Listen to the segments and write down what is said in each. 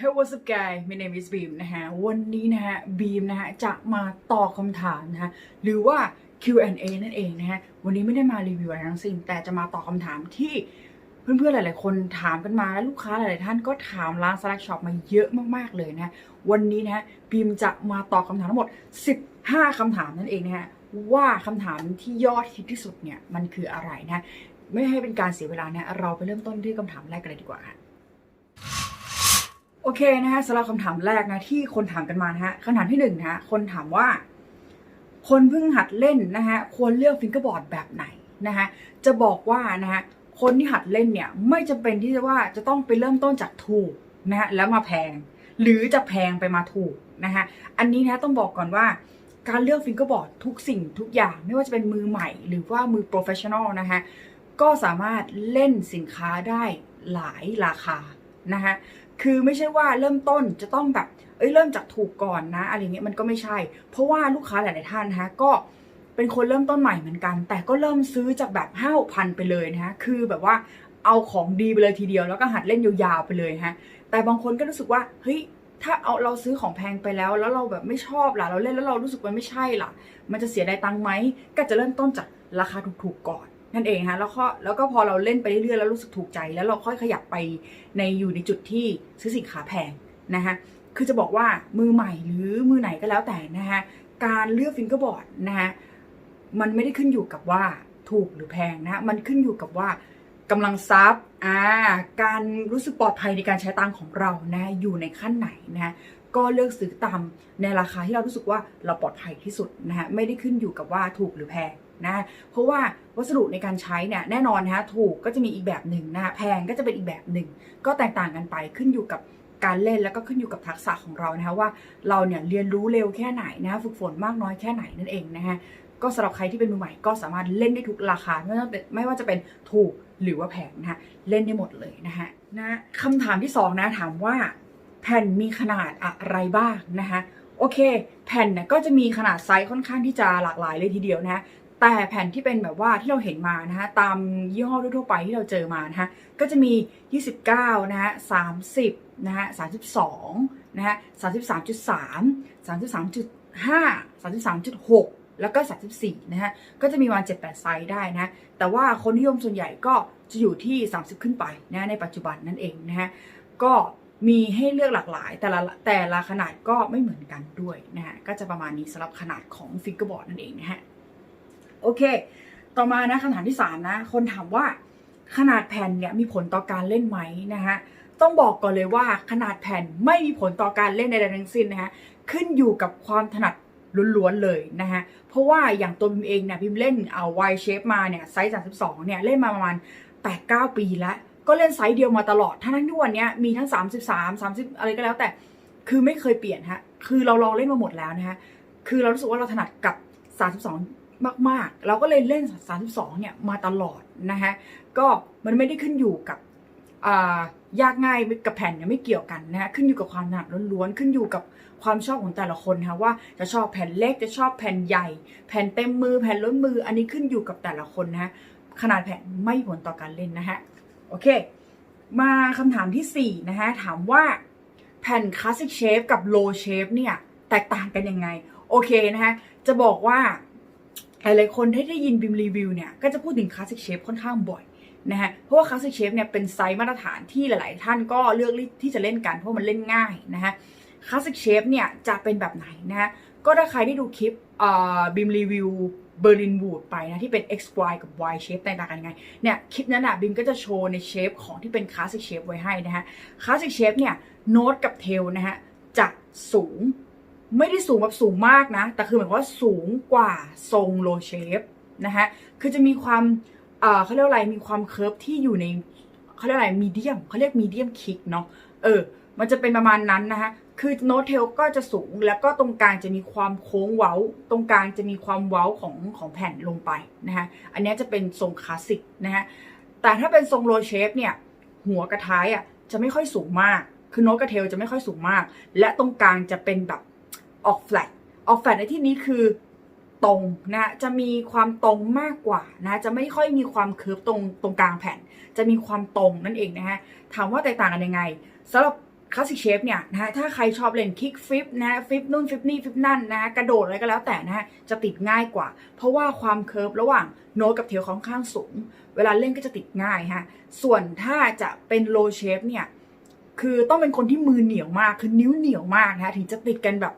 Hey what's up guys my name is Beam นะฮะ วันนี้นะฮะ Beam นะฮะ จะมาตอบคำถามนะฮะ หรือว่า Q&A นั่นเองนะฮะ วันนี้ไม่ได้มารีวิวอะไรทั้งสิ้น แต่จะมาตอบคำถามที่เพื่อนๆ หลายๆ คนถามกันมาและลูกค้าหลายๆ ท่านก็ถามร้าน Slack Shop มาเยอะมากๆ เลยนะฮะวันนี้นะฮะบีมจะมาตอบคำถามทั้งหมด 15 คำถามนั่นเองนะฮะว่าคำถามที่ยอดฮิตที่สุดเนี่ยมันคืออะไรนะฮะไม่ให้เป็นการเสียเวลาเนี่ยเราไปเริ่มต้นที่คำถามแรกกันเลยดีกว่าค่ะ โอเคนะฮะสำหรับคำถามแรกนะที่คนถามกันมานะฮะคำถามที่หนึ่งนะฮะคนถามว่า คนเพิ่งหัดเล่นนะฮะควรเลือกฟิงเกอร์บอร์ดแบบไหนนะฮะจะบอกว่านะฮะคนที่หัดเล่นเนี่ยไม่จำเป็นที่จะว่าจะต้องไปเริ่มต้นจากถูกนะฮะแล้วมาแพง หรือจะแพงไปมาถูกนะฮะอันนี้นะต้องบอกก่อนว่าการเลือกฟิงเกอร์บอร์ดทุกสิ่งทุกอย่างไม่ว่าจะเป็นมือใหม่หรือว่ามือโปรเฟชชั่นอลนะฮะก็สามารถเล่นสินค้าได้หลายราคานะฮะ คือไม่ใช่ว่าเริ่มต้นจะต้องแบบ เอ้ยเริ่มจากถูกก่อนนะอะไรเงี้ยมันก็ไม่ใช่ เพราะว่าลูกค้าหลาย ๆ ท่านนะฮะก็เป็นคนเริ่มต้นใหม่เหมือนกัน แต่ก็เริ่มซื้อจากแบบห้าพันไปเลยนะฮะคือแบบว่าเอาของดีไปเลยทีเดียว แล้วก็หัดเล่นยาวๆไปเลยฮะแต่บางคนก็รู้สึกว่าเฮ้ยถ้าเอาเราซื้อของแพงไปแล้ว แล้วเราแบบไม่ชอบล่ะเราเล่นแล้วเรารู้สึกว่าไม่ใช่ล่ะ มันจะเสียดายตังค์ไหมก็จะเริ่มต้นจากราคาถูกๆก่อน นั่นเองฮะแล้วก็แล้วก็พอเราเล่นไปเรื่อยๆแล้วรู้สึกถูกใจ แล้วเราค่อยขยับไปในอยู่ในจุดที่ซื้อสินค้าแพงนะฮะคือจะบอกว่ามือใหม่หรือมือไหนก็แล้วแต่นะฮะการเลือกฟิงเกอร์บอร์ดนะฮะมันไม่ได้ขึ้นอยู่กับว่าถูกหรือแพงนะมันขึ้นอยู่กับว่ากำลังทรัพย์อ่าการรู้สึกปลอดภัยในการใช้ตังของเรานะอยู่ในขั้นไหนนะก็เลือกซื้อตามในราคาที่เรารู้สึกว่าเราปลอดภัยที่สุดนะฮะไม่ได้ขึ้นอยู่กับว่าถูกหรือแพง นะเพราะว่าวัสดุในการใช้เนี่ยแน่นอนนะฮะถูกก็จะมีอีกแบบหนึ่งนะฮะแพงก็จะเป็นอีกแบบหนึ่ง ก็แตกต่างกันไปขึ้นอยู่กับการเล่นแล้วก็ขึ้นอยู่กับทักษะของเรานะคะว่าเราเนี่ยเรียนรู้เร็วแค่ไหนนะฝึกฝนมากน้อยแค่ไหนนั่นเองนะฮะก็สำหรับใครที่เป็นมือใหม่ก็สามารถเล่นได้ทุกราคาไม่ว่าเป็นไม่ว่าจะเป็นถูกหรือว่าแพงนะฮะเล่นได้หมดเลยนะฮะนะคำถามที่สองนะถามว่า แผ่นมีขนาดอะไรบ้างนะคะโอเค แผ่นเนี่ยก็จะมีขนาดไซส์ค่อนข้างที่จะหลากหลายเลยทีเดียวนะ แต่แผ่นที่เป็นแบบว่าที่เราเห็นมานะฮะตามยี่ห้อทั่วไปที่เราเจอมานะฮะก็จะมี 29 นะฮะ 30 นะฮะ 32 นะฮะ 33.3 33.5 33.6 แล้วก็ 34 นะฮะ ก็จะมีวัน 7-8 ไซส์ได้นะแต่ว่าคนนิยมส่วนใหญ่ก็จะอยู่ที่ 30 ขึ้นไปนะในปัจจุบันนั่นเองนะฮะก็มีให้เลือกหลากหลายแต่ละแต่ละขนาดก็ไม่เหมือนกันด้วยนะฮะก็จะประมาณนี้สำหรับขนาดของฟิกเกอร์บอร์ดนั่นเองนะฮะ โอเค ต่อมานะคำถามที่ 3 นะ คนถามว่าขนาดแผ่นเนี่ยมีผลต่อการเล่นไหมนะฮะต้องบอกก่อนเลยว่าขนาดแผ่นไม่มีผลต่อการเล่นใดๆทั้งสิ้นนะฮะขึ้นอยู่กับความถนัดล้วนๆเลยนะฮะเพราะว่าอย่างตัวพิมเองเนี่ยพิมเล่นเอาไวเชฟมาเนี่ยไซส์ 32 เนี่ยเล่นมาประมาณ 8-9 ปีแล้ว ก็เล่นไซส์เดียวมาตลอด ทั้งที่วันเนี้ยมีทั้ง 33 30 อะไรก็แล้วแต่ คือไม่เคยเปลี่ยนฮะ คือเราลองเล่นมาหมดแล้วนะฮะคือเรารู้สึกว่าเราถนัดกับ 32 มากๆ เราก็เลยเล่น 32 เนี่ยมาตลอดนะฮะก็มันไม่ได้ขึ้นอยู่กับยากง่ายกับแผ่นเนี่ยไม่เกี่ยวกันนะฮะขึ้นอยู่กับความถนัดล้วนๆขึ้นอยู่กับความชอบของแต่ละคนนะะว่าจะชอบแผ่นเล็กจะชอบแผ่นใหญ่ แผ่นเต็มมือแผ่นล้นมือ อันนี้ขึ้นอยู่กับแต่ละคนนะฮะขนาดแผ่นไม่ผลต่อการเล่นนะฮะโอเค มาคำถามที่4นะฮะถามว่าแผ่นคลาสสิกเชฟกับโลเชฟเนี่ยแตกต่างกันยังไง โอเคนะฮะจะบอกว่า หลายๆคนที่ได้ยินบิมรีวิวเนี่ยก็จะพูดถึงคลาสสิกเชฟค่อนข้างบ่อยนะฮะเพราะว่าคลาสสิกเชฟเนี่ยเป็นไซส์มาตรฐานที่หลาย ๆ ท่านก็เลือกที่จะเล่นกันเพราะมันเล่นง่ายนะฮะคลาสสิกเชฟเนี่ยจะเป็นแบบไหนนะฮะก็ถ้าใครได้ดูคลิปบิมรีวิวเบอร์ลินวูดไปนะที่เป็น XY กับ Y shape แตกต่างกันยังไงเนี่ยคลิปนั้นอะบิมก็จะโชว์ในเชฟของที่เป็นคลาสสิกเชฟไว้ให้นะฮะคลาสสิกเชฟเนี่ยโน้ตกับเทลนะฮะจะสูง ไม่ได้สูงแบบสูงมากนะ แต่คือหมายความว่าสูงกว่าทรงโลเชฟนะฮะคือจะมีความเขาเรียกอะไรมีความเคิร์ฟที่อยู่ในเขาเรียกอะไรมีเดียมเขาเรียกมีเดียมคิกเนาะเออ มันจะเป็นประมาณนั้นนะคะคือโน้ตเทลก็จะสูงแล้วก็ตรงกลางจะมีความโค้งเว้า ตรงกลางจะมีความเว้าของของแผ่นลงไปนะคะอันนี้จะเป็นทรงคลาสสิกนะฮะแต่ถ้าเป็นทรงโรเชฟเนี่ย หัวกระท้ายอะจะไม่ค่อยสูงมาก คือโน้ตกระเทลจะไม่ค่อยสูงมาก และตรงกลางจะเป็นแบบ ออกแฟลตออกแฟลตในที่นี้คือตรงนะจะมีความตรงมากกว่านะจะไม่ค่อยมีความเคิร์ฟตรงตรงกลางแผ่น จะมีความตรงนั่นเองนะฮะถามว่าแตกต่างกันยังไงสำหรับคลาสสิกเชฟเนี่ยนะฮะถ้าใครชอบเล่นคิกฟิปนะฟิปนู่นฟิปนี่ฟิปนั่นนะกระโดดอะไรก็แล้วแต่นะฮะจะติดง่ายกว่า เพราะว่าความเคิร์ฟระหว่างโน้ตกับเทลค่อนข้างสูง เวลาเล่นก็จะติดง่ายฮะส่วนถ้าจะเป็นโลเชฟเนี่ยคือต้องเป็นคนที่มือเหนียวมากคือนิ้วเหนียวมากนะถึงจะติดกันแบบ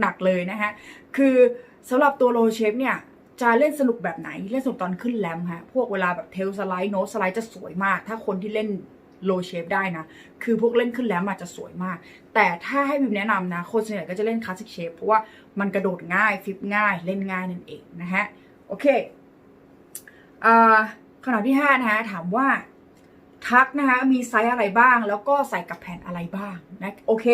หนักๆเลยนะฮะคือสำหรับตัวโลเชฟเนี่ยจะเล่นสนุกแบบไหน เล่นสนุกตอนขึ้นแรมฮะพวกเวลาแบบเทลสไลด์โนสไลด์จะสวยมาก ถ้าคนที่เล่นโลเชฟได้นะ คือพวกเล่นขึ้นแล้วอาจจะสวยมาก แต่ถ้าให้บิมแนะนำนะ คนส่วนใหญ่ก็จะเล่นคลาสสิกเชฟเพราะว่ามันกระโดดง่าย ฟิปง่าย เล่นง่ายนั่นเองนะฮะ โอเคอขนาดที่ 5 นะฮะ ถามว่าทักนะคะมีไซส์อะไรบ้าง แล้วก็ใส่กับแผ่นอะไรบ้างนะ โอเค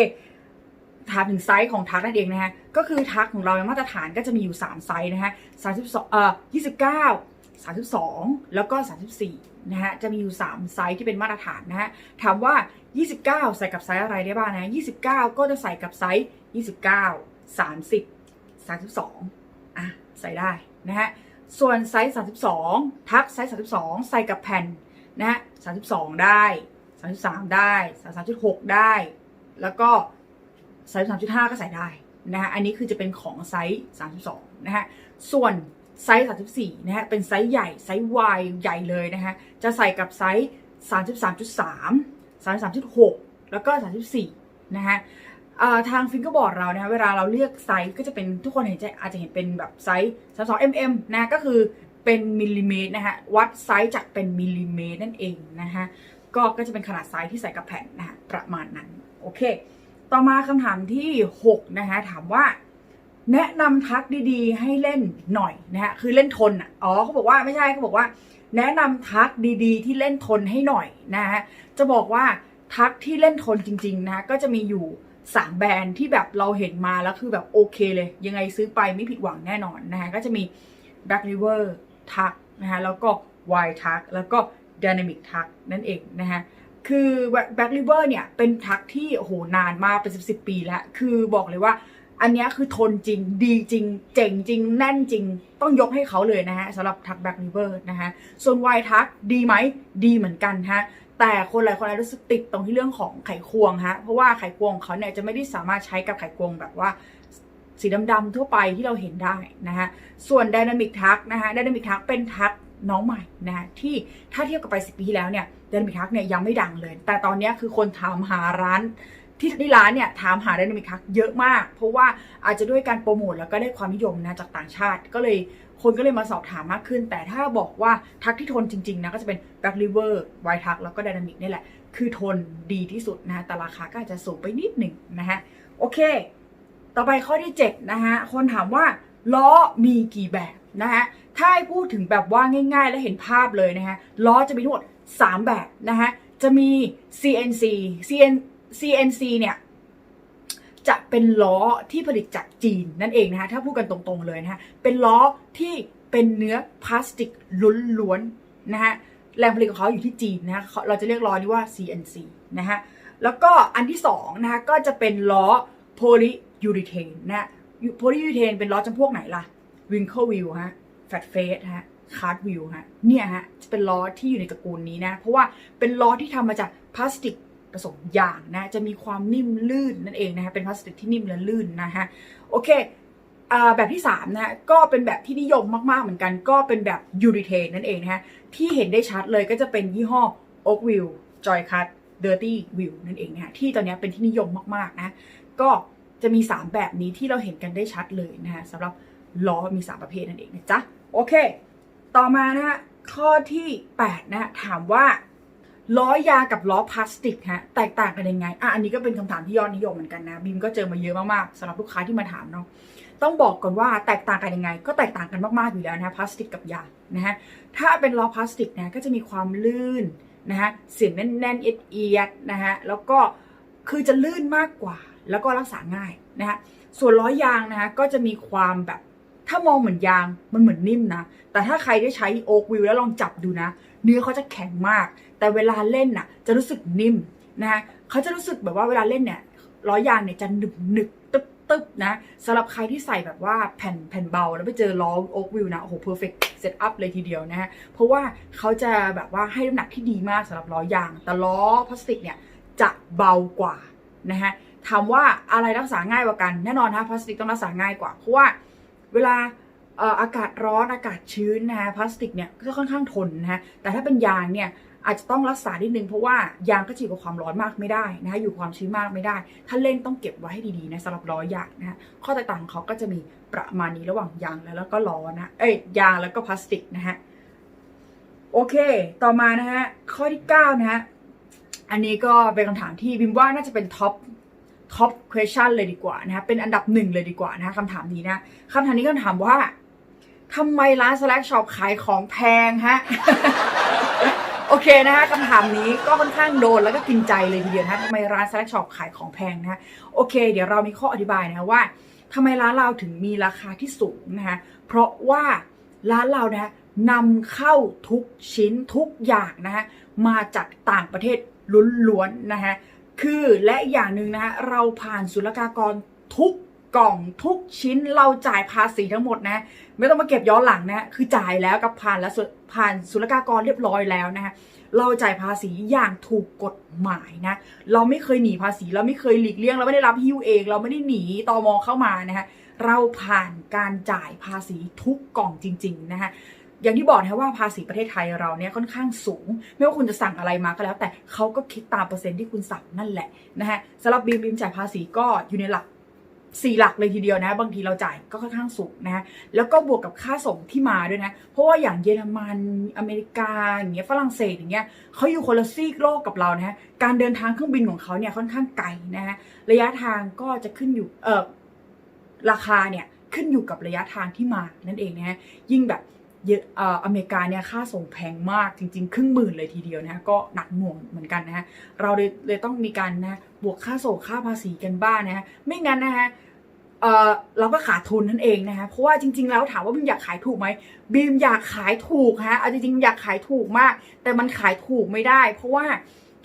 ถามถึงไซส์ของทักนั่นเองนะฮะก็คือทักของเรามาตรฐานก็จะมีอยู่ 3 ไซส์นะฮะ32เอ่อ29 32แล้วก็34นะฮะจะมีอยู่ 3 ไซส์ที่เป็นมาตรฐานนะฮะถามว่า 29 ใส่กับไซส์อะไรได้บ้างนะ29 ก็จะใส่กับไซส์ 29 30 32อะใส่ได้นะฮะส่วนไซส์32 ทักไซส์32 ใส่กับแผ่นนะฮะ32 ได้ 33 ได้ 33.6 ได้ แล้วก็ ไซส์3.5ก็ใส่ได้นะฮะอันนี้คือจะเป็นของไซส์32นะฮะส่วนไซส์34นะฮะเป็นไซส์ใหญ่ไซส์ Y ใหญ่เลยนะฮะจะใส่กับไซส์33.3 33.6แล้วก็34นะฮะทางฟิงเกอร์บอร์ดเรานะฮะเวลาเราเลือกไซส์ก็จะเป็นทุกคนเห็นจะอาจจะเห็นเป็นแบบไซส์32 mm นะก็คือเป็นมิลลิเมตรนะฮะวัดไซส์จากเป็นมิลลิเมตรนั่นเองนะฮะก็ก็จะเป็นขนาดไซส์ที่ใส่กับแผ่นนะฮะประมาณนั้น โอเค ต่อมาคำถามที่ 6 นะคะถามว่า แนะนำทักดีๆ ให้เล่นหน่อยนะฮะคือเล่นทนอะอ๋อเขาบอกว่าไม่ใช่เขาบอกว่า แนะนำทักดีๆ ที่เล่นทนให้หน่อยนะฮะจะบอกว่าทักที่เล่นทนจริงๆนะก็จะมีอยู่สามแบรนด์ที่แบบเราเห็นมาแล้วคือแบบโอเคเลย ยังไงซื้อไปไม่ผิดหวังแน่นอนนะฮะก็จะมี Black River ทักนะฮะแล้วก็ Y ทักแล้วก็ Dynamic ทักนั่นเองนะฮะ คือ Black River เนี่ยเป็นทักที่โอ้โหนานมาเป็นสิบสิบปีแล้ว คือบอกเลยว่าอันนี้คือทนจริงดีจริง เจ๋งจริง แน่นจริง ต้องยกให้เขาเลยนะฮะสำหรับทัก Black River นะฮะส่วน Y ทักดีไหมดีเหมือนกันฮะแต่คนหลายคนรู้สึกติดตรงที่เรื่องของไขควงฮะเพราะว่าไขควงเขาเนี่ยจะไม่ได้สามารถใช้กับไขควงแบบว่าสีดำๆทั่วไปที่เราเห็นได้นะฮะ ส่วน Dynamic Tug นะฮะ Dynamic Tug เป็นทักน้องใหม่นะฮะที่ถ้าเทียบกับไปสิปีที่แล้วเนี่ย Dynamic Tug เนี่ยยังไม่ดังเลย แต่ตอนนี้คือคนถามหาร้านที่ที่ร้านเนี่ยถามหา Dynamic Tug เยอะมาก เพราะว่าอาจจะด้วยการโปรโมทแล้วก็ได้ความนิยมนะจากต่างชาติ ก็เลยคนก็เลยมาสอบถามมากขึ้น แต่ถ้าบอกว่าทักที่ทนจริงๆนะก็จะเป็น Back River White Tug แล้วก็ Dynamic นี่แหละ คือทนดีที่สุดนะฮะแต่ราคาก็อาจจะสูงไปนิดหนึ่งนะฮะโอเค ต่อไปข้อที่ 7 นะฮะ คนถามว่าล้อมีกี่แบบนะฮะถ้าให้พูดถึงแบบว่าง่าย ๆ และเห็นภาพเลยนะฮะล้อจะมีทั้งหมด 3 แบบนะฮะจะมี CNC CN CNC เนี่ยจะเป็นล้อที่ผลิตจากจีนนั่นเองนะคะถ้าพูดกันตรงๆเลยนะคะเป็นล้อที่เป็นเนื้อพลาสติกล้วนๆนะฮะแรงผลิตของเขาอยู่ที่จีนนะฮะเราจะเรียกล้อนี้ว่า CNC นะฮะแล้วก็อันที่2นะคะก็จะเป็นล้อโพลียูริเทนนะโพลียูริเทนเป็นล้อจำพวกไหนล่ะวิงเคิลวิวฮะแฟตเฟสฮะ คาร์ดวิวฮะเนี่ยฮะจะเป็นล้อที่อยู่ในตระกูลนี้นะ เพราะว่าเป็นล้อที่ทำมาจากพลาสติกผสมยางนะจะมีความนิ่มลื่นนั่นเองนะฮะเป็นพลาสติกที่นิ่มและลื่นนะฮะโอเคอ่าแบบที่3นะฮะก็เป็นแบบที่นิยมมากๆเหมือนกัน ก็เป็นแบบยูริเทนนั่นเองนะฮะที่เห็นได้ชัดเลยก็จะเป็นยี่ห้อ o a k v i l l Joycut Dirty View นั่นเองนะฮะที่ตอนนี้เป็นที่นิยมมากๆนะก็จะมี 3 แบบนี้ที่เราเห็นกันได้ชัดเลยนะฮะสำหรับล้อมี 3 ประเภทนั่นเองนะจ๊ะโอเค ต่อมานะข้อที่ 8 นะฮะถามว่าล้อยางกับล้อพลาสติกฮะแตกต่างกันยังไงอะอันนี้ก็เป็นคำถามที่ยอดนิยมเหมือนกันนะบีมก็เจอมาเยอะมากๆสำหรับลูกค้าที่มาถามเนาะต้องบอกก่อนว่าแตกต่างกันยังไง ก็แตกต่างกันมากๆอยู่แล้วนะพลาสติกกับยางนะฮะถ้าเป็นล้อพลาสติกนะก็จะมีความลื่นนะฮะเสียงแน่นๆเอียดๆนะฮะแล้วก็คือจะลื่นมากกว่า แล้วก็รักษาง่ายนะฮะส่วนล้อยางนะฮะก็จะมีความแบบ ถ้ามองเหมือนยางมันเหมือนนิ่มนะ แต่ถ้าใครได้ใช้โอ๊กวิลแล้วลองจับดูนะ เนื้อเขาจะแข็งมาก แต่เวลาเล่นน่ะ จะรู้สึกนิ่มนะฮะเขาจะรู้สึกแบบว่าเวลาเล่นเนี่ยล้อยางเนี่ยจะหนึบหนึบตึ๊บตึ๊บนะสำหรับใครที่ใส่แบบว่าแผ่นแผ่นเบาแล้วไปเจอล้อโอ๊กวิลนะโอ้โหเพอร์เฟกต์เซตอัพเลยทีเดียวนะฮะเพราะว่าเขาจะแบบว่าให้น้ำหนักที่ดีมากสำหรับล้อยาง แต่ล้อพลาสติกเนี่ยจะเบากว่านะฮะถามว่าอะไรรักษาง่ายกว่ากัน แน่นอนฮะพลาสติกต้องรักษาง่ายกว่าเพราะว่า เวลาอากาศร้อนอากาศชื้นนะฮะพลาสติกเนี่ยก็ค่อนข้างทนนะฮะแต่ถ้าเป็นยางเนี่ยอาจจะต้องรักษานิดนึงเพราะว่ายางก็จะอยู่กับความร้อนมากไม่ได้นะฮะอยู่ความชื้นมากไม่ได้ ถ้าเล่นต้องเก็บไว้ให้ดีๆนะสำหรับล้อยางนะฮะข้อแตกต่างของเขาก็จะมีประมาณนี้ระหว่างยางแล้วก็ล้อนะเอ้ยยางแล้วก็พลาสติกนะฮะโอเค ต่อมานะฮะข้อที่ 9 นะฮะอันนี้ก็เป็นคำถามที่บิมว่าน่าจะเป็นท็อป ท็อป question เลยดีกว่านะฮะเป็นอันดับหนึ่งเลยดีกว่านะฮะคำถามนี้นะคำถามนี้ก็ถามว่าทำไมร้าน Slack Shop ขายของแพงฮะโอเคนะฮะคำถามนี้ก็ค่อนข้างโดนแล้วก็กินใจเลยทีเดียวนะทำไมร้าน Slack Shop ขายของแพงนะโอเค เดี๋ยวเรามีข้ออธิบายนะว่าทำไมร้านเราถึงมีราคาที่สูงนะคะเพราะว่าร้านเรานะฮะนำเข้าทุกชิ้นทุกอย่างนะฮะมาจากต่างประเทศล้วนๆนะฮะ คือและอีกอย่างหนึ่งนะฮะเราผ่านศุลกากรทุกกล่องทุกชิ้นเราจ่ายภาษีทั้งหมดนะ ไม่ต้องมาเก็บย้อนหลังนะ คือจ่ายแล้วกับผ่านแล้วผ่านศุลกากรเรียบร้อยแล้วนะฮะเราจ่ายภาษีอย่างถูกกฎหมายนะ เราไม่เคยหนีภาษี เราไม่เคยหลีกเลี่ยง เราไม่ได้รับฮิ้วเอง เราไม่ได้หนีตอมอเข้ามานะฮะเราผ่านการจ่ายภาษีทุกกล่องจริง ๆ นะฮะ อย่างที่บอกนะว่าภาษีประเทศไทยเราเนี่ยค่อนข้างสูง ไม่ว่าคุณจะสั่งอะไรมาก็แล้ว แต่เขาก็คิดตามเปอร์เซ็นต์ที่คุณสั่งนั่นแหละนะฮะสำหรับบีมบีมจ่ายภาษีก็อยู่ในหลักสี่หลักเลยทีเดียวนะ บางทีเราจ่ายก็ค่อนข้างสูงนะแล้วก็บวกกับค่าส่งที่มาด้วยนะ เพราะว่าอย่างเยอรมันอเมริกาอย่างเงี้ยฝรั่งเศสอย่างเงี้ยเขาอยู่คนละซีกโลกกับเรานะฮะการเดินทางเครื่องบินของเขาเนี่ยค่อนข้างไกลนะฮะระยะทางก็จะขึ้นอยู่เออราคาเนี่ยขึ้นอยู่กับระยะทางที่มานั่นเองนะฮะยิ่งแบบ อเมริกาเนี่ยค่าส่งแพงมากจริง ๆ ครึ่งหมื่นเลยทีเดียวนะก็หนักหน่วงเหมือนกันนะฮะเราเลยเลยต้องมีการนะบวกค่าส่งค่าภาษีกันบ้างนะฮะไม่งั้นนะฮะเออเราก็ขาดทุนนั่นเองนะคะเพราะว่าจริง ๆ แล้วถามว่าบีมอยากขายถูกไหมบีมอยากขายถูกฮะเอาจริงๆอยากขายถูกมาก แต่มันขายถูกไม่ได้ เพราะว่า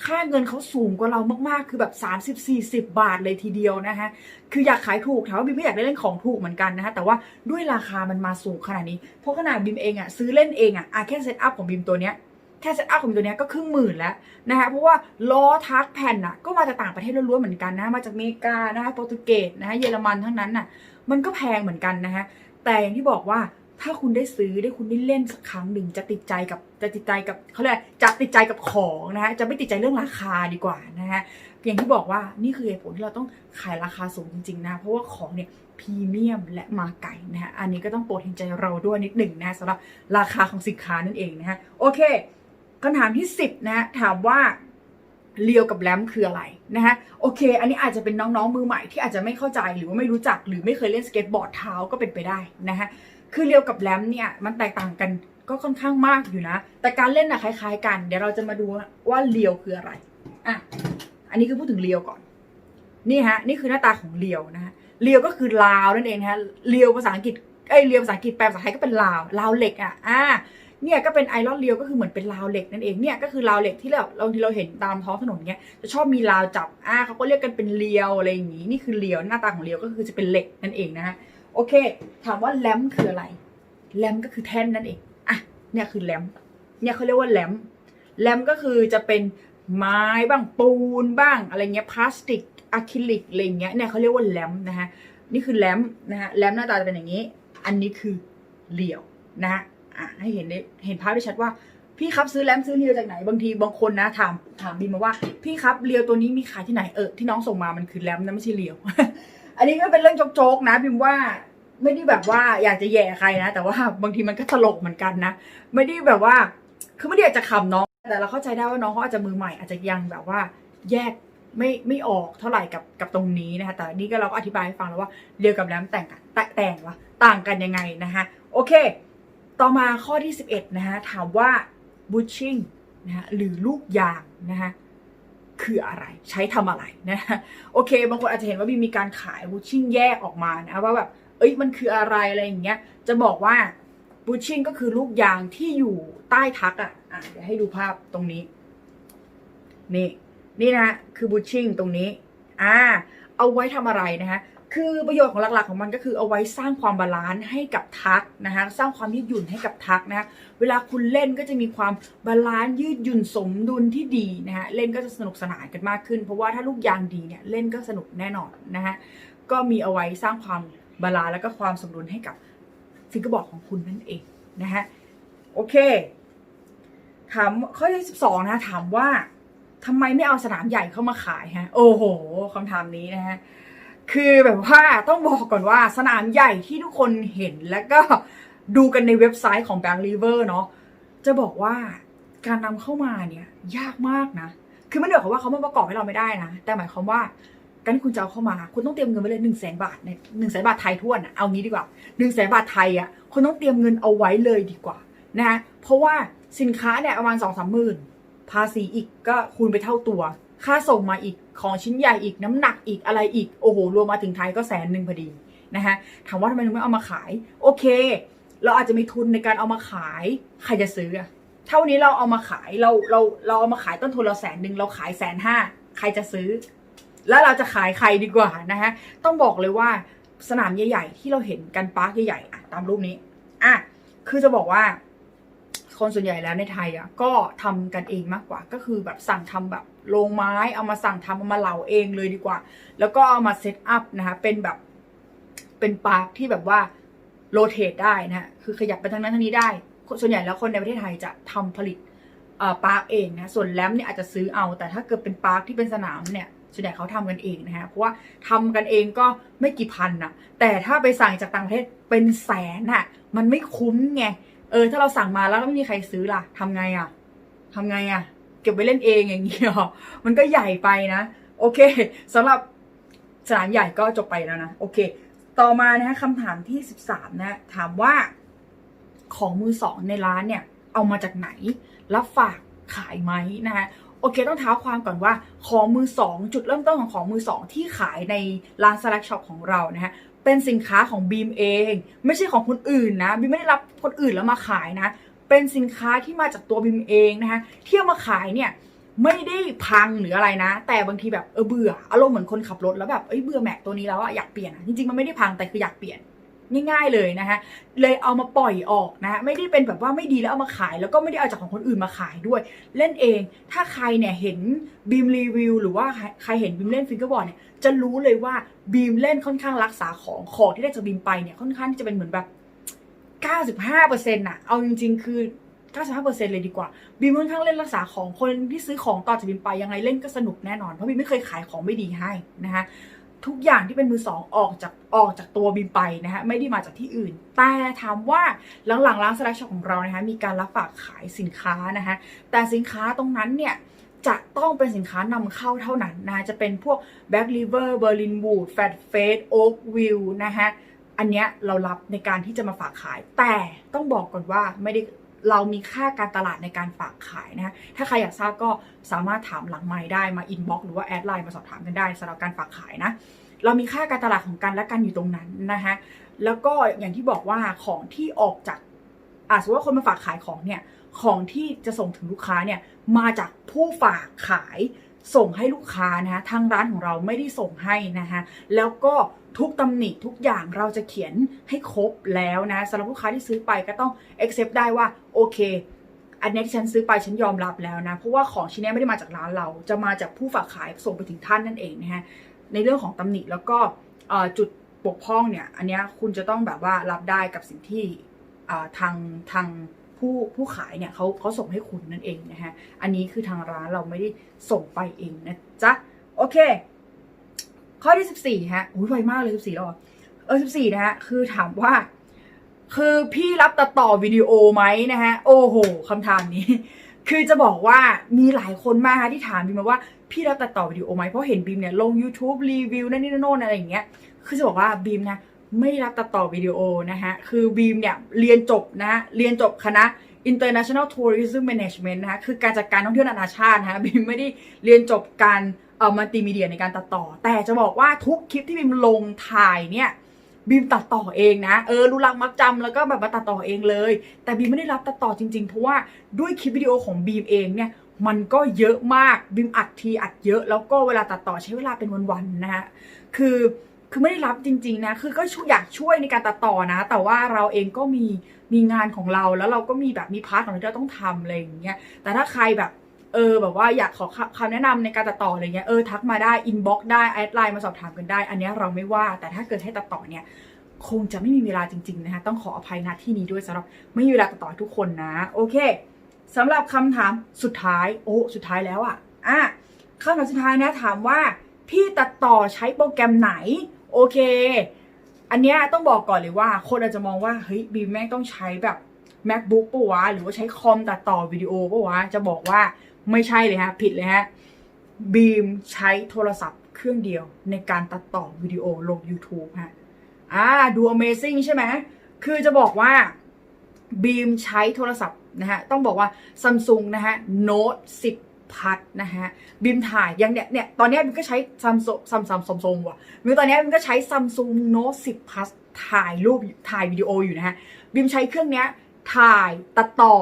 ค่าเงินเขาสูงกว่าเรามากๆ คือแบบ 30 40 บาทเลยทีเดียวนะคะคืออยากขายถูกถามว่าบีมไม่อยากได้เล่นของถูกเหมือนกันนะคะแต่ว่าด้วยราคามันมาสูงขนาดนี้ เพราะขนาดบีมเองอะซื้อเล่นเองอะอะแค่เซตอัพของบีมตัวเนี้ยแค่เซตอัพของตัวเนี้ยก็ครึ่งหมื่นแล้วนะคะเพราะว่าล้อทักแผ่นน่ะก็มาจากต่างประเทศล้วนๆเหมือนกันนะมาจากอเมริกานะคะโปรตุเกสนะคะเยอรมันทั้งนั้นน่ะมันก็แพงเหมือนกันนะคะแต่อย่างที่บอกว่า ถ้าคุณได้ซื้อได้คุณได้เล่นสักครั้งหนึ่งจะติดใจกับจะติดใจกับเขาเรียกจะติดใจกับของนะคะจะไม่ติดใจเรื่องราคาดีกว่านะคะอย่างที่บอกว่านี่คือเหตุผลที่เราต้องขายราคาสูงจริงๆนะเพราะว่าของเนี่ยพรีเมียมและมาไกลนะคะอันนี้ก็ต้องโปรดเห็นใจเราด้วยนิดหนึ่งนะสำหรับราคาของสินค้านั่นเองนะคะโอเคคำถามที่ 10นะฮะถามว่าเลียวกับแรมคืออะไรนะฮะโอเค อันนี้อาจจะเป็นน้องๆมือใหม่ที่อาจจะไม่เข้าใจหรือว่าไม่รู้จักหรือไม่เคยเล่นสเก็ตบอร์ดเท้าก็เป็นไปได้นะฮะ คือเลียวกับแรมเนี่ยมันแตกต่างกันก็ค่อนข้างมากอยู่นะ แต่การเล่นอะคล้าย ๆ กัน เดี๋ยวเราจะมาดูว่าเลียวคืออะไรอะอันนี้คือพูดถึงเลียวก่อน นี่ฮะ นี่คือหน้าตาของเลียวนะฮะเลียวก็คือลาวนั่นเองนะฮะเลียวภาษาอังกฤษเอ้ยเลียวภาษาอังกฤษแปลภาษาไทยก็เป็นลาวลาวเหล็กอะอ่าเนี่ยก็เป็นไอรอนเรียวก็คือเหมือนเป็นราวเหล็กนั่นเองเนี่ยก็คือราวเหล็กที่เราบาที่เราเห็นตามท้องถนนเนี้ยจะชอบมีราวจับอ่าเขาก็เรียกกันเป็นเรียวอะไรอย่างงี้นี่คือเรียวหน้าตาของเรียวก็คือจะเป็นเหล็กนั่นเองนะฮะ โอเค ถามว่าแลมคืออะไร แลมก็คือแท่นนั่นเอง อะ เนี่ยคือแลมเนี่ยเขาเรียกว่าแลมแลมก็คือจะเป็นไม้บ้างปูนบ้างอะไรเงี้ยพลาสติกอะคริลิกอะไรเงี้ยเนี่ยเขาเรียกว่าแลมนะฮะนี่คือแลมนะฮะแลมหน้าตาจะเป็นอย่างนี้ อันนี้คือเรียวนะฮะอะให้เห็นได้เห็นภาพได้ชัดว่าพี่ครับซื้อแรมซื้อเรียวจากไหนบางทีบางคนนะถามถามบีมมาว่าพี่ครับเรียวตัวนี้มีขายที่ไหนเออที่น้องส่งมามันคือแรมนะไม่ใช่เรียว อันนี้ก็เป็นเรื่องโจ๊กๆนะบีมว่า ไม่ได้แบบว่าอยากจะแย่ใครนะ แต่ว่าบางทีมันก็ตลกเหมือนกันนะ ไม่ได้แบบว่า คือไม่ได้อยากจะขำน้อง แต่เราเข้าใจได้ว่าน้องเขาอาจจะมือใหม่อาจจะยังแบบว่า แยกไม่ไม่ออกเท่าไหร่กับกับตรงนี้นะคะ แต่นี่ก็เราก็อธิบายให้ฟังแล้วว่าเรียวกับแรมแต่งกันแตกแต่งวะต่างกันยังไงนะคะ โอเค ต่อมาข้อที่ 11 นะฮะถามว่า bushing นะฮะหรือลูกยางนะฮะคืออะไรใช้ทำอะไรนะะโอเค บางคนอาจจะเห็นว่ามีการขาย bushing แยกออกมานะว่าแบบ เอ้ยมันคืออะไรอะไรอย่างเงี้ย จะบอกว่า bushing ก็คือลูกยางที่อยู่ใต้ทักอะอะเดี๋ยวให้ดูภาพตรงนี้ นี่นี่นะคือ bushing ตรงนี้ อ่า เอาไว้ทำอะไรนะฮะคือประโยชน์ของหลักๆของมันก็คือเอาไว้สร้างความบาลานซ์ให้กับทักนะคะสร้างความยืดหยุ่นให้กับทักนะคะเวลาคุณเล่นก็จะมีความบาลานซ์ยืดหยุ่นสมดุลที่ดีนะคะเล่นก็จะสนุกสนานกันมากขึ้น เพราะว่าถ้าลูกยางดีเนี่ยเล่นก็สนุกแน่นอนนะคะก็มีเอาไว้สร้างความ บาลานซ์แล้วก็ความสมดุลให้กับฟิกเกอร์บอร์ดของคุณนั่นเองนะคะโอเค ถามข้อที่สิบองนะคะถามว่าทำไมไม่เอาสนามใหญ่เข้ามาขายฮะ โอ้โหคำถามนี้นะฮะคือแบบว่าต้องบอกก่อนว่าสนามใหญ่ที่ทุกคนเห็นแล้วก็ดูกันในเว็บไซต์ของ Bank River เนาะจะบอกว่าการนำเข้ามาเนี่ยยากมากนะ คือไม่ได้หมายความว่าเขามาประกอบให้เราไม่ได้นะ แต่หมายความว่า การที่คุณจะเอาเข้ามา คุณต้องเตรียมเงินไว้เลยหนึ่งแสนบาทในหนึ่งแสนบาทไทยท้วนะเอางี้ดีกว่าหนึ่งแสนบาทไทยอะคุณต้องเตรียมเงินเอาไว้เลยดีกว่านะเพราะว่าสินค้าเนี่ยประมาณสองสามหมื่นภาษีอีกก็คูณไปเท่าตัว ค่าส่งมาอีกของชิ้นใหญ่อีกน้ำหนักอีกอะไรอีกโอ้โหรวมมาถึงไทยก็แสนหนึ่งพอดีนะคะถามว่าทำไมถึงไม่เอามาขาย โอเค เราอาจจะมีทุนในการเอามาขายใครจะซื้ออะเท่านี้เราเอามาขายเราเราเราเอามาขายต้นทุนเราแสนหนึ่งเราขายแสนห้าใครจะซื้อ แล้วเราจะขายใครดีกว่านะฮะต้องบอกเลยว่าสนามใหญ่ ๆ ที่เราเห็นกันปาร์คใหญ่ๆอะตามรูปนี้อะคือจะบอกว่า คนส่วนใหญ่แล้วในไทยอะก็ทำกันเองมากกว่า ก็คือแบบสั่งทำแบบโรงไม้เอามาสั่งทำเอามาเหลาเองเลยดีกว่า แล้วก็เอามาเซตอัพนะคะเป็นแบบเป็นปาร์คที่แบบว่าโรเตทได้นะฮะคือขยับไปทางนั้นทางนี้ได้ ส่วนใหญ่แล้วคนในประเทศไทยจะทำผลิตปาร์คเองนะส่วนแลมเนี่ยอาจจะซื้อเอา แต่ถ้าเกิดเป็นปาร์คที่เป็นสนามเนี่ย ส่วนใหญ่เขาทำกันเองนะฮะเพราะว่าทำกันเองก็ไม่กี่พันนะแต่ถ้าไปสั่งจากต่างประเทศเป็นแสนอะมันไม่คุ้มไงเออ ถ้าเราสั่งมาแล้วไม่มีใครซื้อล่ะทำไงอะทำไงอะเก็บไว้เล่นเองอย่างนี้หรอมันก็ใหญ่ไปนะ โอเคสำหรับสนามใหญ่ก็จบไปแล้วนะ โอเค ต่อมานะฮะคำถามที่ 13 นะ ถามว่าของมือสองในร้านเนี่ย เอามาจากไหน รับฝากขายไหมนะคะ โอเคต้องเท้าความก่อนว่าของมือสองจุดเริ่มต้นของของมือสองที่ขายในร้าน Select Shop ของเรานะฮะเป็นสินค้าของบีมเอง ไม่ใช่ของคนอื่นนะบีมไม่ได้รับคนอื่นแล้วมาขายนะ เป็นสินค้าที่มาจากตัวบีมเองนะคะที่เอามาขายเนี่ยไม่ได้พังหรืออะไรนะ แต่บางทีแบบเออเบื่ออารมณ์เหมือนคนขับรถแล้วแบบเอ้ยเบื่อแม็กตัวนี้แล้วอะอยากเปลี่ยนจริงๆมันไม่ได้พังแต่คืออยากเปลี่ยน ง่ายๆเลยนะฮะเลยเอามาปล่อยออกนะไม่ได้เป็นแบบว่าไม่ดีแล้วเอามาขาย แล้วก็ไม่ได้เอาจากของคนอื่นมาขายด้วย เล่นเอง ถ้าใครเนี่ยเห็นบีมรีวิวหรือว่าใครเห็นบีมเล่นฟิงเกอร์บอร์ดเนี่ยจะรู้เลยว่าบีมเล่นค่อนข้างรักษาของของที่ได้จากบีมไปเนี่ยค่อนข้างที่จะเป็นเหมือนแบบ95%น่ะเอาจริง ๆ คือ95%เลยดีกว่าบีมค่อนข้างเล่นรักษาของคนที่ซื้อของต่อจากบีมไปยังไงเล่นก็สนุกแน่นอนเพราะบีมไม่เคยขายของไม่ดีให้นะคะ ทุกอย่างที่เป็นมือสองออกจากออกจากตัวบีมไปนะฮะไม่ได้มาจากที่อื่น แต่ถามว่าหลังๆร้านสแลชช็อปของเรานะคะมีการรับฝากขายสินค้านะคะแต่สินค้าตรงนั้นเนี่ยจะต้องเป็นสินค้านำเข้าเท่านั้นนะะจะเป็นพวก Back River Berlin Wood Fat Face Oak View นะคะอันเนี้ยเรารับในการที่จะมาฝากขาย แต่ต้องบอกก่อนว่าไม่ได้ เรามีค่าการตลาดในการฝากขายนะคะถ้าใครอยากทราบก็สามารถถามหลังไมค์ได้มาอินบ็อกหรือว่าแอดไลน์มาสอบถามกันได้สำหรับการฝากขายนะ เรามีค่าการตลาดของกันและกันอยู่ตรงนั้นนะคะแล้วก็อย่างที่บอกว่าของที่ออกจากอาสมมติว่าคนมาฝากขายของเนี่ยของที่จะส่งถึงลูกค้าเนี่ยมาจากผู้ฝากขายส่งให้ลูกค้านะคะทางร้านของเราไม่ได้ส่งให้นะคะแล้วก็ ทุกตำหนิทุกอย่างเราจะเขียนให้ครบแล้วนะสำหรับลูกค้าที่ซื้อไปก็ต้อง accept ได้ว่าโอเค อันนี้ที่ฉันซื้อไปฉันยอมรับแล้วนะ เพราะว่าของชิ้นนี้ไม่ได้มาจากร้านเรา จะมาจากผู้ฝากขายส่งไปถึงท่านนั่นเองนะฮะในเรื่องของตำหนิแล้วก็จุดบกพร่องเนี่ย อันนี้คุณจะต้องแบบว่ารับได้กับสิ่งที่ทางทางผู้ผู้ขายเนี่ยเขาเขาส่งให้คุณนั่นเองนะฮะ อันนี้คือทางร้านเราไม่ได้ส่งไปเองนะจ๊ะ โอเค ข้อที่ 14 ฮะอุ้ยไวมากเลย 14แล้วเออ 14 นะฮะ คือถามว่า คือพี่รับตัดต่อวิดีโอไหมนะฮะ โอ้โหคำถามนี้ คือจะบอกว่ามีหลายคนมากที่ถามบีมมาว่าพี่รับตัดต่อวิดีโอไหมเพราะเห็นบีมเนี่ยลง YouTube รีวิวนั่นนี่นั่นโน่นอะไรอย่างเงี้ย คือจะบอกว่าบีมนะไม่รับตัดต่อวิดีโอนะฮะ คือบีมเนี่ยเรียนจบนะเรียนจบคณะ International Tourism Management นะคะคือการจัดการท่องเที่ยวนานาชาตินะฮะบีมไม่ได้เรียนจบการ เอ่อมัลติมีเดียในการตัดต่อ แต่จะบอกว่าทุกคลิปที่บีมลงถ่ายเนี่ยบีมตัดต่อเองนะ เออรู้รักมักจำแล้วก็แบบมาตัดต่อเองเลย แต่บีมไม่ได้รับตัดต่อจริงๆ เพราะว่าด้วยคลิปวิดีโอของบีมเองเนี่ย มันก็เยอะมากบีมอัดทีอัดเยอะ แล้วก็เวลาตัดต่อใช้เวลาเป็นวันๆนะฮะ คือคือไม่ได้รับจริง ๆ นะ คือก็ช่วยอยากช่วยในการตัดต่อนะ แต่ว่าเราเองก็มีมีงานของเราแล้วเราก็มีแบบมีพาร์ทของเราที่เราต้องทำอะไรอย่างเงี้ย แต่ถ้าใครแบบ เออแบบว่าอยากขอคำแนะนำในการตัดต่ออะไรเงี้ยเออทักมาได้อินบ็อกได้แอดไลน์มาสอบถามกันได้ อันนี้เราไม่ว่า แต่ถ้าเกิดให้ตัดต่อเนี่ยคงจะไม่มีเวลาจริง ๆ นะคะ ต้องขออภัยณที่นี้ด้วยสำหรับไม่มีเวลาตัดต่อทุกคนนะ โอเคสำหรับคำถามสุดท้าย โอ้ สุดท้ายแล้วอะอะคำถามสุดท้ายนะถามว่า พี่ตัดต่อใช้โปรแกรมไหน โอเค อันเนี้ยต้องบอกก่อนเลยว่า คนอาจจะมองว่า เฮ้ยบีแม่งต้องใช้แบบ macbook ปะวะ หรือว่าใช้คอมตัดต่อวิดีโอปะวะ จะบอกว่า ไม่ใช่เลยฮะ ผิดเลยฮะ บีมใช้โทรศัพท์เครื่องเดียวในการตัดต่อวิดีโอลง YouTube ฮะ อ่าดู Amazing ใช่ไหม คือจะบอกว่าบีมใช้โทรศัพท์นะฮะ ต้องบอกว่า Samsung นะฮะ Note 10พัดนะฮะบีมถ่ายยังเนี่ยเนี่ยตอนนี้ยบีมก็ใช้ Samsung Samsung Samsung ว่ะบีมตอนนี้ยบีมก็ใช้ Samsung Note 10 Plus ถ่ายรูปถ่ายวิดีโออยู่นะฮะบีมใช้เครื่องเนี้ยถ่ายตัดต่อ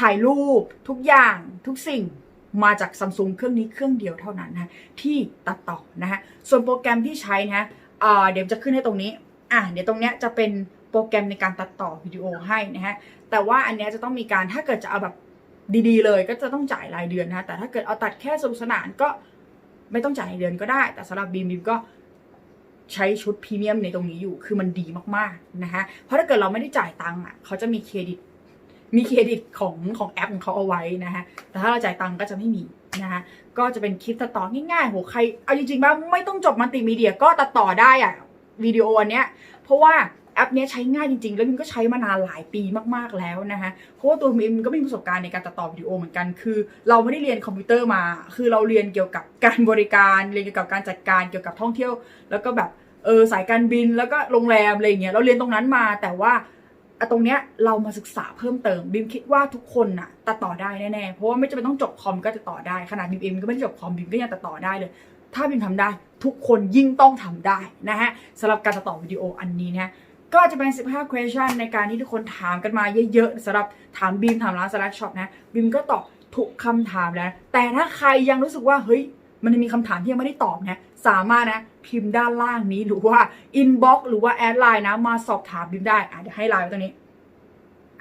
ถ่ายรูปทุกอย่างทุกสิ่ง มาจากซัมซุงเครื่องนี้เครื่องเดียวเท่านั้นนะที่ตัดต่อนะฮะส่วนโปรแกรมที่ใช้นะฮะเดี๋ยวจะขึ้นให้ตรงนี้อะเดี๋ยวตรงเนี้ยจะเป็นโปรแกรมในการตัดต่อวิดีโอให้นะฮะแต่ว่าอันเนี้ยจะต้องมีการถ้าเกิดจะเอาแบบดีๆ เลยก็จะต้องจ่ายรายเดือนนะฮะแต่ถ้าเกิดเอาตัดแค่สนุกสนานก็ไม่ต้องจ่ายรายเดือนก็ได้ แต่สำหรับบีมบีมก็ใช้ชุดพรีเมียมในตรงนี้อยู่คือมันดีมากๆนะคะเพราะถ้าเกิดเราไม่ได้จ่ายตังค์อะเขาจะมีเครดิต มีเครดิตของของแอปของเขาเอาไว้นะคะแต่ถ้าเราจ่ายตังค์ก็จะไม่มีนะคะก็จะเป็นคลิปตัดต่อง่ายๆโหใครเอาจริงๆว่าไม่ต้องจบมัลติมีเดียก็ตัดต่อได้อะวิดีโออันเนี้ยเพราะว่าแอปเนี้ยใช้ง่ายจริงๆ แล้วมิมก็ใช้มานานหลายปีมากๆแล้วนะคะ เพราะว่าตัวมิมก็มีประสบการณ์ในการตัดต่อวิดีโอเหมือนกัน คือ เราไม่ได้เรียนคอมพิวเตอร์มา คือเราเรียนเกี่ยวกับการบริการ เรียนเกี่ยวกับการจัดการ เกี่ยวกับท่องเที่ยว แล้วก็แบบเออสายการบิน แล้วก็โรงแรมอะไรเงี้ย เราเรียนตรงนั้นมา แต่ว่า อะตรงเนี้ยเรามาศึกษาเพิ่มเติมบิมคิดว่าทุกคนน่ะตัดต่อได้แน่ๆเพราะว่าไม่จำเป็นต้องจบคอมก็จะต่อได้ขนาดบิมเองก็ไม่ได้จบคอมบิมก็ยังตัดต่อได้เลย ถ้าบิมทำได้ทุกคนยิ่งต้องทำได้นะฮะสำหรับการตัดต่อวิดีโออันนี้นะก็จะเป็น 15 question ในการที่ทุกคนถามกันมาเยอะๆสำหรับถามบีมถามร้านสลักช็อปนะบีมก็ตอบทุกคำถามแล้ว แต่ถ้าใครยังรู้สึกว่าเฮ้ยมันมีคำถามที่ยังไม่ได้ตอบนะสามารถนะ พิมพ์ด้านล่างนี้หรือว่า inbox หรือว่าแอดไลน์นะ มาสอบถามบิมได้อะเดี๋ยวให้ไลน์ไว้ตรงนี้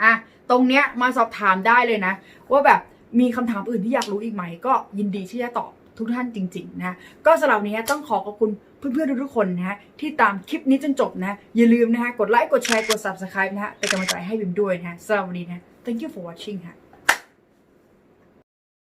อะตรงเนี้ยมาสอบถามได้เลยนะ ว่าแบบมีคำถามอื่นที่อยากรู้อีกไหม ก็ยินดีที่จะตอบทุกท่านจริงๆนะก็สำหรับนี้ต้องขอขอบคุณเพื่อนๆทุกๆคนนะที่ตามคลิปนี้จนจบนะ อย่าลืมนะฮะกดไลค์กดแชร์กด subscribe นะฮะเป็นกำลังใจให้บิมด้วยนะฮะสำหรับวันนี้นะ thank you for watching ฮะ